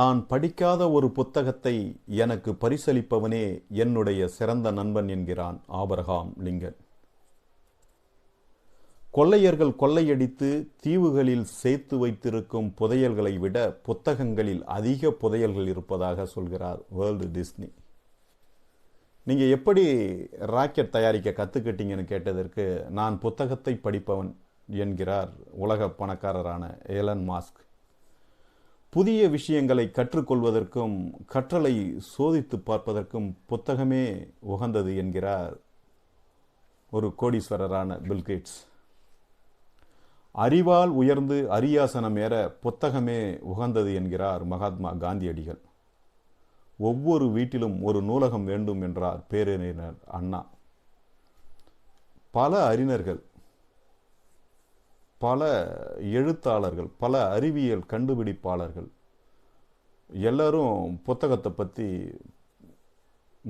நான் படிக்காத ஒரு புத்தகத்தை எனக்கு பரிசளிப்பவனே என்னுடைய சிறந்த நண்பன் என்கிறான் ஆபரகாம் லிங்கன். கொள்ளையர்கள் கொள்ளையடித்து தீவுகளில் சேர்த்து வைத்திருக்கும் புதையல்களை விட புத்தகங்களில் அதிக புதையல்கள் இருப்பதாக சொல்கிறார் வேர்ல்டு டிஸ்னி. நீங்கள் எப்படி ராக்கெட் தயாரிக்க கற்றுக்கிட்டீங்கன்னு கேட்டதற்கு நான் புத்தகத்தை படிப்பவன் என்கிறார் உலக பணக்காரரான ஏலன் மாஸ்க். புதிய விஷயங்களை கற்றுக்கொள்வதற்கும் கற்றலை சோதித்து பார்ப்பதற்கும் புத்தகமே உகந்தது என்கிறார் ஒரு கோடீஸ்வரரான பில்கேட்ஸ் அறிவால் உயர்ந்து அரியாசனம் ஏற புத்தகமே உகந்தது என்கிறார் மகாத்மா காந்தியடிகள். ஒவ்வொரு வீட்டிலும் ஒரு நூலகம் வேண்டும் என்றார் பேரறிஞர் அண்ணா. பல அறிஞர்கள் பல எழுத்தாளர்கள் பல அறிவியல் கண்டுபிடிப்பாளர்கள் எல்லாரும் புத்தகத்தை பற்றி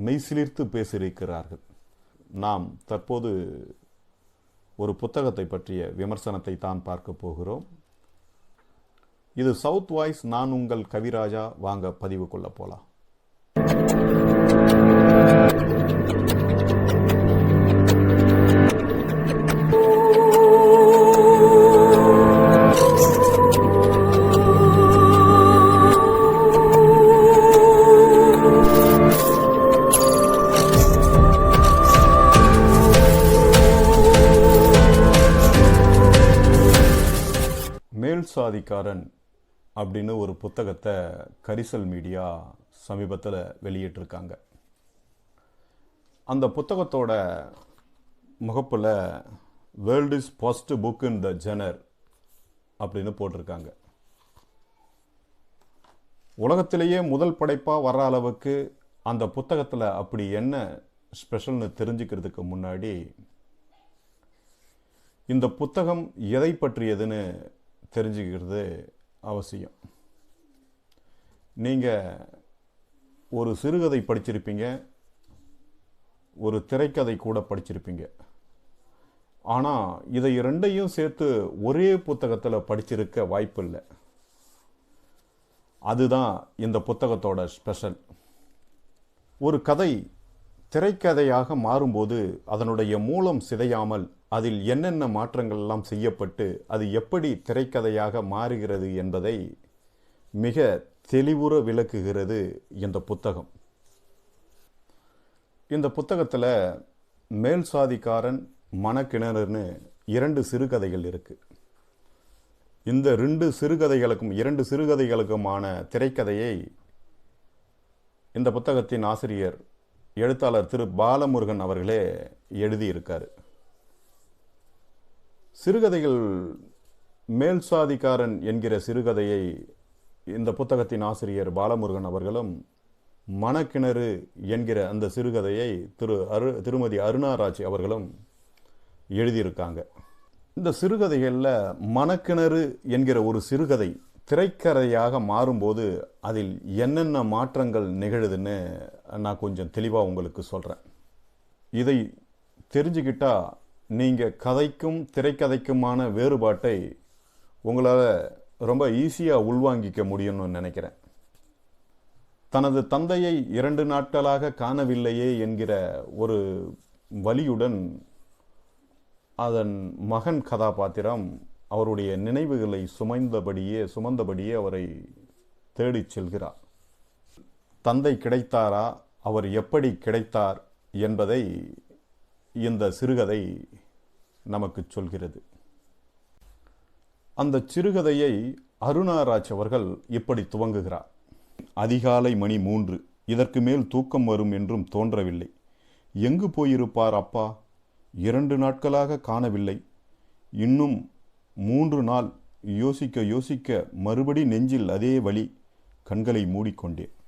மெய்சிலிர்த்து பேசியிருக்கிறார்கள். நாம் தற்போது ஒரு புத்தகத்தை பற்றிய விமர்சனத்தை தான் பார்க்க போகிறோம். இது சவுத் வாய்ஸ் நான் உங்கள் கவிராஜா வாங்க பதிவு கொள்ள போலாம். மேல் அப்படின்னு ஒரு புத்தகத்தை கரிசல் மீடியா சமீபத்தில் வெளியிட்டிருக்காங்க. அந்த புத்தகத்தோட முகப்பில் world is first book in the genre அப்படின்னு போட்டிருக்காங்க. உலகத்திலேயே முதல் படைப்பாக வர்ற அளவுக்கு அந்த புத்தகத்தில் அப்படி என்ன ஸ்பெஷல்னு தெரிஞ்சுக்கிறதுக்கு முன்னாடி இந்த புத்தகம் எதை பற்றியதுன்னு தெரிஞ்சுக்கிறது அவசியம். நீங்கள் ஒரு சிறுகதை படிச்சிருப்பீங்க ஒரு திரைக்கதை கூட படிச்சிருப்பீங்க. ஆனால் இதை ரெண்டையும் சேர்த்து ஒரே புத்தகத்தில் படிச்சிருக்க வாய்ப்பு இல்லை அதுதான் இந்த புத்தகத்தோட ஸ்பெஷல். ஒரு கதை திரைக்கதையாக மாறும்போது அதனுடைய மூலம் சிதையாமல் அதில் என்னென்ன மாற்றங்கள் எல்லாம் செய்யப்பட்டு அது எப்படி திரைக்கதையாக மாறுகிறது என்பதை மிக தெளிவுற விளக்குகிறது இந்த புத்தகம். இந்த புத்தகத்தில் மேல் சாதிக்காரன் மனக்கிணறுன்னு இரண்டு சிறுகதைகள் இருக்கு. இந்த ரெண்டு சிறுகதைகளுக்கும் இரண்டு சிறுகதைகளுக்குமான திரைக்கதையை இந்த புத்தகத்தின் ஆசிரியர் எழுத்தாளர் திரு பாலமுருகன் அவர்களே எழுதியிருக்கார். சிறுகதைகள் மேல் சாதிக்காரன் என்கிற சிறுகதையை இந்த புத்தகத்தின் ஆசிரியர் பாலமுருகன் அவர்களும் மணக்கிணறு என்கிற அந்த சிறுகதையை திரு அரு திருமதி அருணாராஜ் அவர்களும் எழுதியிருக்காங்க. இந்த சிறுகதைகளில் மணக்கிணறு என்கிற ஒரு சிறுகதை திரைக்கதையாக மாறும்போது அதில் என்னென்ன மாற்றங்கள் நிகழுதுன்னு நான் கொஞ்சம் தெளிவாக உங்களுக்கு சொல்கிறேன் இதை தெரிஞ்சுக்கிட்டால் நீங்கள் கதைக்கும் திரைக்கதைக்குமான வேறுபாட்டை உங்களால் ரொம்ப ஈஸியாக உள்வாங்கிக்க முடியும்னு நினைக்கிறேன். தனது தந்தையை இரண்டு நாட்களாக காணவில்லையே என்கிற ஒரு வலியுடன் அதன் மகன் கதாபாத்திரம் அவருடைய நினைவுகளை சுமைந்தபடியே சுமந்தபடியே அவரை தேடிச் செல்கிறார். தந்தை கிடைத்தாரா? அவர் எப்படி கிடைத்தார்? என்பதை இந்த சிறுகதை நமக்கு சொல்கிறது. அந்த சிறுகதையை அருணாராஜ் அவர்கள் இப்படி துவங்குகிறார். அதிகாலை மணி மூன்று இதற்கு மேல் தூக்கம் வரும் என்றும் தோன்றவில்லை. எங்கு போயிருப்பார் அப்பா? இரண்டு நாட்களாக காணவில்லை. இன்னும் மூன்று நாள் யோசிக்க யோசிக்க மறுபடி நெஞ்சில் அதே வழி கண்களை மூடிக்கொண்டேன்.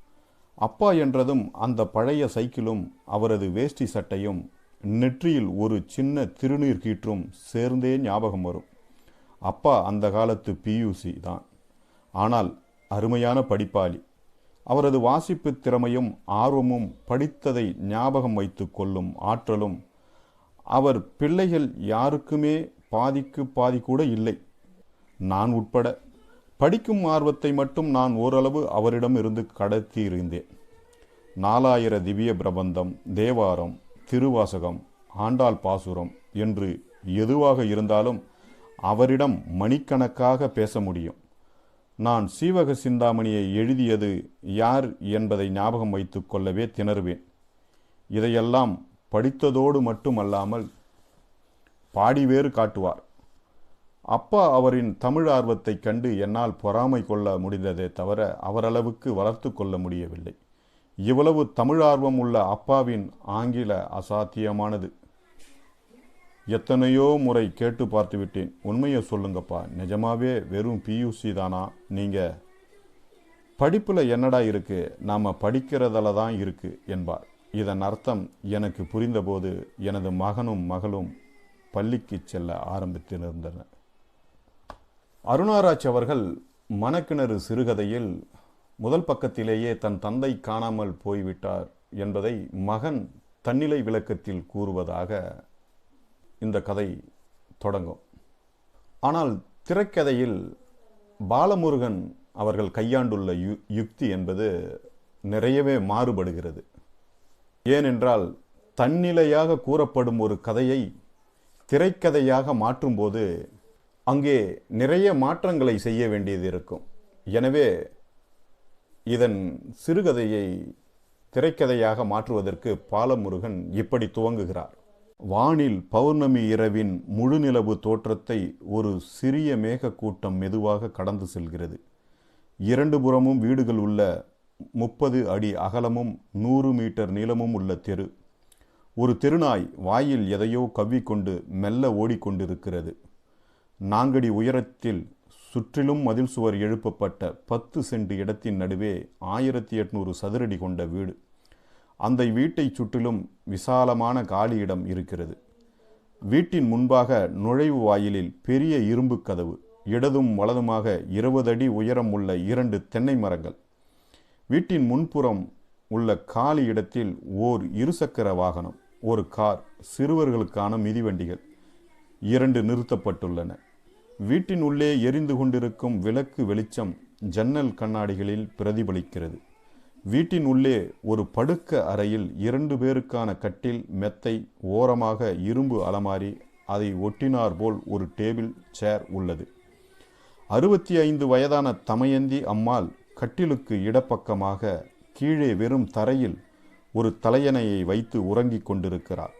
அப்பா என்றதும் அந்த பழைய சைக்கிளும் அவரது வேஷ்டி சட்டையும் நெற்றியில் ஒரு சின்ன திருநீர் கீற்றும் சேர்ந்தே ஞாபகம் வரும். அப்பா அந்த காலத்து பியூசி தான். ஆனால் அருமையான படிப்பாளி. அவரது வாசிப்பு திறமையும் ஆர்வமும் படித்ததை ஞாபகம் வைத்து கொள்ளும் ஆற்றலும் அவர் பிள்ளைகள் யாருக்குமே பாதிக்கு பாதி கூட இல்லை. நான் உட்பட படிக்கும் ஆர்வத்தை மட்டும் நான் ஓரளவு அவரிடம் இருந்து கடத்தி இருந்தேன் நாலாயிர திவ்ய பிரபந்தம் தேவாரம் திருவாசகம் ஆண்டாள் பாசுரம் என்று எதுவாக இருந்தாலும் அவரிடம் மணிக்கணக்காக பேச முடியும். நான் சீவக சிந்தாமணியை எழுதியது யார் என்பதை ஞாபகம் வைத்துக் கொள்ளவே திணறுவேன். இதையெல்லாம் படித்ததோடு மட்டுமல்லாமல் பாடி வேறு காட்டுவார். அப்பா அவரின் தமிழ் ஆர்வத்தைக் கண்டு என்னால் பொறாமை கொள்ள முடிந்ததே தவிர அவரளவுக்கு வளர்த்து கொள்ள முடியவில்லை. இவ்வளவு தமிழ் ஆர்வம் உள்ள அப்பாவின் ஆங்கில அசாத்தியமானது. எத்தனையோ முறை கேட்டு பார்த்து விட்டேன் உண்மையை சொல்லுங்கப்பா. நிஜமாவே வெறும் பியூசி தானா? நீங்கள் படிப்பில் என்னடா இருக்கு? நாம் படிக்கிறதில் தான் இருக்கு என்பார். இதன் அர்த்தம் எனக்கு புரிந்தபோது எனது மகனும் மகளும் பள்ளிக்கு செல்ல ஆரம்பித்திருந்தனர். அருணாராஜ் அவர்கள் மணக்கிணறு சிறுகதையில் முதல் பக்கத்திலேயே தன் தந்தை காணாமல் போய்விட்டார் என்பதை மகன் தன்னிலை விளக்கத்தில் கூறுவதாக இந்த கதை தொடங்கும். ஆனால் திரைக்கதையில் பாலமுருகன் அவர்கள் கையாண்டுள்ள யு யுக்தி என்பது நிறையவே மாறுபடுகிறது. ஏனென்றால் தன்னிலையாக கூறப்படும் ஒரு கதையை திரைக்கதையாக மாற்றும்போது அங்கே நிறைய மாற்றங்களை செய்ய வேண்டியது இருக்கும். எனவே இதன் சிறுகதையை திரைக்கதையாக மாற்றுவதற்கு பாலமுருகன் இப்படி துவங்குகிறார். வானில் பௌர்ணமி இரவின் முழுநிலவு தோற்றத்தை ஒரு சிறிய மேகக்கூட்டம் மெதுவாக கடந்து செல்கிறது. இரண்டு புறமும் வீடுகள் உள்ள முப்பது அடி அகலமும் நூறு மீட்டர் நீளமும் உள்ள தெரு. ஒரு தெருநாய் வாயில் எதையோ கவ்விக்கொண்டு மெல்ல ஓடிக்கொண்டிருக்கிறது. நாங்கடி உயரத்தில் சுற்றிலும் மதில் சுவர் எழுப்பப்பட்ட பத்து சென்ட் இடத்தின் நடுவே ஆயிரத்தி எட்நூறு சதுரடி கொண்ட வீடு. அந்த வீட்டைச் சுற்றிலும் விசாலமான காலி இடம் இருக்கிறது. வீட்டின் முன்பாக நுழைவு வாயிலில் பெரிய இரும்பு கதவு இடதும் வலதுமாக இருபது அடி உயரம் உள்ள இரண்டு தென்னை மரங்கள். வீட்டின் முன்புறம் உள்ள காலி இடத்தில் ஓர் இருசக்கர வாகனம் ஒரு கார் சிறுவர்களுக்கான மிதிவண்டிகள் இரண்டு நிறுத்தப்பட்டுள்ளன. வீட்டின் உள்ளே எரிந்து கொண்டிருக்கும் விளக்கு வெளிச்சம் ஜன்னல் கண்ணாடிகளில் பிரதிபலிக்கிறது. வீட்டின் உள்ளே ஒரு படுக்க அறையில் இரண்டு பேருக்கான கட்டில் மெத்தை ஓரமாக இரும்பு அலமாரி அதை ஒட்டினார் போல் ஒரு டேபிள் சேர் உள்ளது. அறுபத்தி ஐந்து வயதான தமயந்தி அம்மாள் கட்டிலுக்கு இடப்பக்கமாக கீழே வெறும் தரையில் ஒரு தலையணையை வைத்து உறங்கிக் கொண்டிருக்கிறார்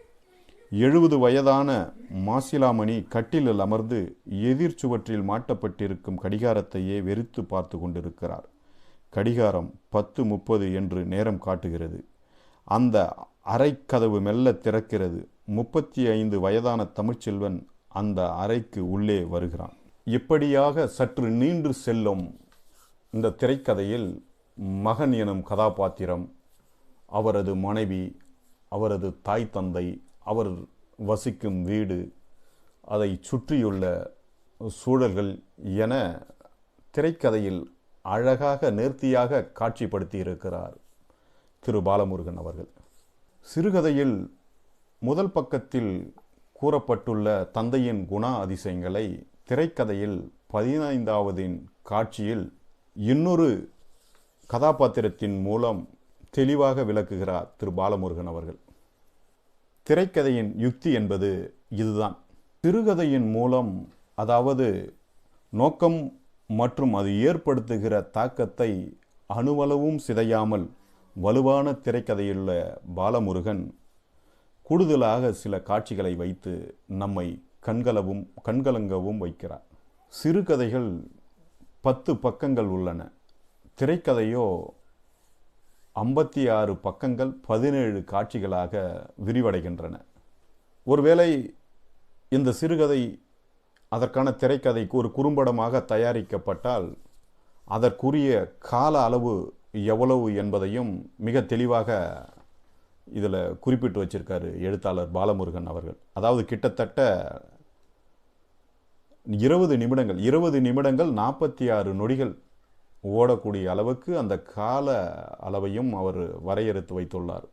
எழுபது வயதான மாசிலாமணி கட்டிலில் அமர்ந்து எதிர் சுவற்றில் மாட்டப்பட்டிருக்கும் கடிகாரத்தையே வெறித்து பார்த்து கொண்டிருக்கிறார். கடிகாரம் பத்து முப்பது என்று நேரம் காட்டுகிறது. அந்த அறைக்கதவு மெல்ல திறக்கிறது. முப்பத்தி ஐந்து வயதான தமிழ்ச்செல்வன் அந்த அறைக்கு உள்ளே வருகிறான். இப்படியாக சற்று நீண்டு செல்லும் இந்த திரைக்கதையில் மகன் எனும் கதாபாத்திரம் அவரது மனைவி அவரது தாய் தந்தை அவர் வசிக்கும் வீடு அதை சுற்றியுள்ள சூழல்கள் என திரைக்கதையில் அழகாக நேர்த்தியாக காட்சிப்படுத்தி இருக்கிறார் திரு பாலமுருகன் அவர்கள். சிறுகதையில் முதல் பக்கத்தில் கூறப்பட்டுள்ள தந்தையின் குண அதிசயங்களை திரைக்கதையில் பதினைந்தாவதின் காட்சியில் இன்னொரு கதாபாத்திரத்தின் மூலம் தெளிவாக விளக்குகிறார் திரு பாலமுருகன் அவர்கள். திரைக்கதையின் யுக்தி என்பது இதுதான். சிறுகதையின் மூலம் அதாவது நோக்கம் மற்றும் அது ஏற்படுத்துகிற தாக்கத்தை அணுவளவும் சிதையாமல் வலுவான திரைக்கதையுள்ள பாலமுருகன் கூடுதலாக சில காட்சிகளை வைத்து நம்மை கண்களவும் கண்கலங்கவும் வைக்கிறார். சிறுகதைகள் பத்து பக்கங்கள் உள்ளன. திரைக்கதையோ ஐம்பத்தி ஆறு பக்கங்கள் பதினேழு காட்சிகளாக விரிவடைகின்றன. ஒருவேளை இந்த சிறுகதை அதற்கான திரைக்கதைக்கு ஒரு குறும்படமாக தயாரிக்கப்பட்டால் அதற்குரிய கால அளவு எவ்வளவு என்பதையும் மிக தெளிவாக இதில் குறிப்பிட்டு வச்சிருக்காரு எழுத்தாளர் பாலமுருகன் அவர்கள். அதாவது கிட்டத்தட்ட இருபது நிமிடங்கள் இருபது நிமிடங்கள் நாற்பத்தி ஆறு நொடிகள் ஓடக்கூடிய அளவுக்கு அந்த கால அளவையும் அவர் வரையறுத்து வைத்துள்ளார்.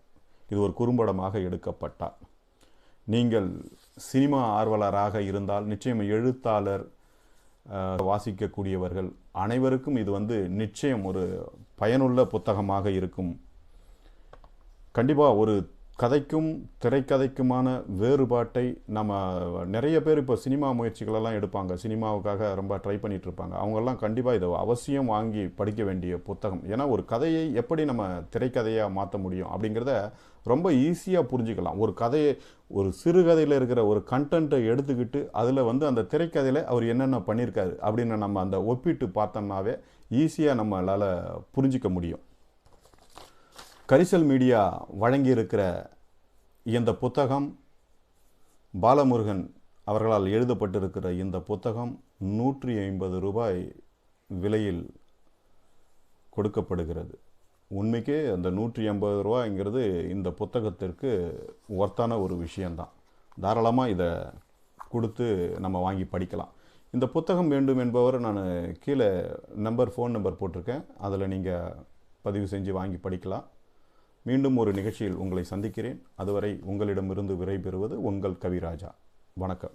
இது ஒரு குறும்படமாக எடுக்கப்பட்டார். நீங்கள் சினிமா ஆர்வலராக இருந்தால் நிச்சயம் எழுத்தாளர் வாசிக்கக்கூடியவர்கள் அனைவருக்கும் இது வந்து நிச்சயம் ஒரு பயனுள்ள புத்தகமாக இருக்கும். கண்டிப்பாக ஒரு கதைக்கும் திரைக்கதைக்குமான வேறுபாட்டை நம்ம நிறைய பேர் இப்போ சினிமா முயற்சிகளெல்லாம் எடுப்பாங்க. சினிமாவுக்காக ரொம்ப ட்ரை பண்ணிட்டு இருப்பாங்க அவங்கெல்லாம் கண்டிப்பாக இதை அவசியம் வாங்கி படிக்க வேண்டிய புத்தகம். ஏன்னா ஒரு கதையை எப்படி நம்ம திரைக்கதையாக மாற்ற முடியும் அப்படிங்கிறத ரொம்ப ஈஸியாக புரிஞ்சுக்கலாம். ஒரு கதையை ஒரு சிறுகதையில் இருக்கிற ஒரு கண்டென்ட்டை எடுத்துக்கிட்டு அதில் வந்து அந்த திரைக்கதையில் அவர் என்னென்ன பண்ணியிருக்காரு அப்படின்னு நம்ம அந்த ஒப்பிட்டு பார்த்தோம்னாவே ஈஸியாக நம்மளால் புரிஞ்சிக்க முடியும். கரிசல் மீடியா வழங்கியிருக்கிற இந்த புத்தகம் பாலமுருகன் அவர்களால் எழுதப்பட்டிருக்கிற இந்த புத்தகம் நூற்றி ஐம்பது ரூபாய் விலையில் கொடுக்கப்படுகிறது. உண்மைக்கே அந்த நூற்றி ஐம்பது ரூபாய்ங்கிறது இந்த புத்தகத்திற்கு ஒர்த்தான ஒரு விஷயந்தான் தாராளமாக இதை கொடுத்து நம்ம வாங்கி படிக்கலாம். இந்த புத்தகம் வேண்டும் என்பவர் நான் கீழே நம்பர் ஃபோன் நம்பர் போட்டிருக்கேன். அதில் நீங்கள் பதிவு செஞ்சு வாங்கி படிக்கலாம். மீண்டும் ஒரு நிகழ்ச்சியில் உங்களை சந்திக்கிறேன். அதுவரை உங்களிடமிருந்து விடைபெறுவது உங்கள் கவிராஜா. வணக்கம்.